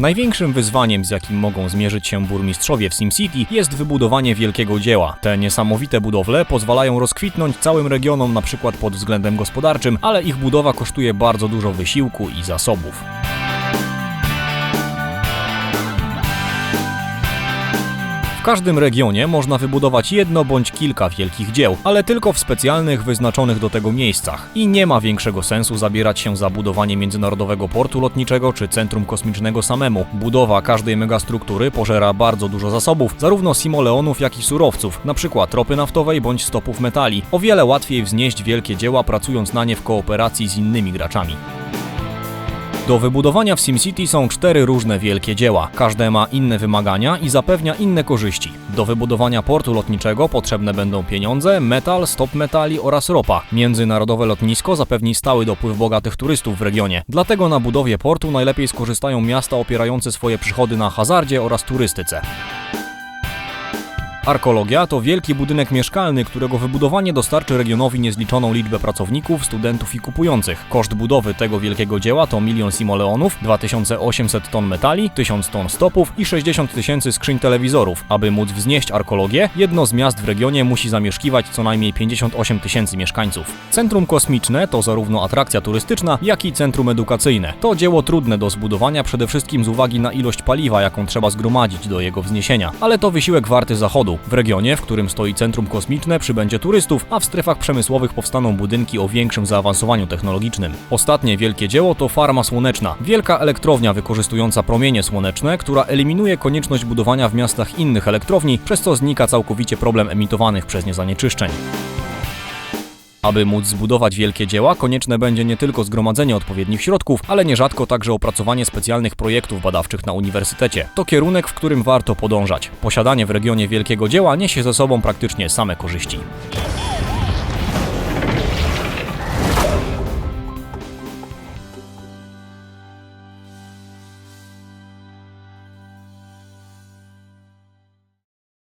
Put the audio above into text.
Największym wyzwaniem, z jakim mogą zmierzyć się burmistrzowie w SimCity, jest wybudowanie wielkiego dzieła. Te niesamowite budowle pozwalają rozkwitnąć całym regionom, na przykład pod względem gospodarczym, ale ich budowa kosztuje bardzo dużo wysiłku i zasobów. Każdym regionie można wybudować jedno bądź kilka wielkich dzieł, ale tylko w specjalnych, wyznaczonych do tego miejscach. I nie ma większego sensu zabierać się za budowanie międzynarodowego portu lotniczego czy centrum kosmicznego samemu. Budowa każdej megastruktury pożera bardzo dużo zasobów, zarówno simoleonów, jak i surowców, np. ropy naftowej bądź stopów metali. O wiele łatwiej wznieść wielkie dzieła pracując na nie w kooperacji z innymi graczami. Do wybudowania w SimCity są cztery różne wielkie dzieła. Każde ma inne wymagania i zapewnia inne korzyści. Do wybudowania portu lotniczego potrzebne będą pieniądze, metal, stop metali oraz ropa. Międzynarodowe lotnisko zapewni stały dopływ bogatych turystów w regionie. Dlatego na budowie portu najlepiej skorzystają miasta opierające swoje przychody na hazardzie oraz turystyce. Arkologia to wielki budynek mieszkalny, którego wybudowanie dostarczy regionowi niezliczoną liczbę pracowników, studentów i kupujących. Koszt budowy tego wielkiego dzieła to milion simoleonów, 2800 ton metali, 1000 ton stopów i 60 tysięcy skrzyń telewizorów. Aby móc wznieść arkologię, jedno z miast w regionie musi zamieszkiwać co najmniej 58 tysięcy mieszkańców. Centrum kosmiczne to zarówno atrakcja turystyczna, jak i centrum edukacyjne. To dzieło trudne do zbudowania przede wszystkim z uwagi na ilość paliwa, jaką trzeba zgromadzić do jego wzniesienia, ale to wysiłek warty zachodu. W regionie, w którym stoi centrum kosmiczne, przybędzie turystów, a w strefach przemysłowych powstaną budynki o większym zaawansowaniu technologicznym. Ostatnie wielkie dzieło to farma słoneczna, wielka elektrownia wykorzystująca promienie słoneczne, która eliminuje konieczność budowania w miastach innych elektrowni, przez co znika całkowicie problem emitowanych przez nie zanieczyszczeń. Aby móc zbudować wielkie dzieła, konieczne będzie nie tylko zgromadzenie odpowiednich środków, ale nierzadko także opracowanie specjalnych projektów badawczych na uniwersytecie. To kierunek, w którym warto podążać. Posiadanie w regionie wielkiego dzieła niesie ze sobą praktycznie same korzyści.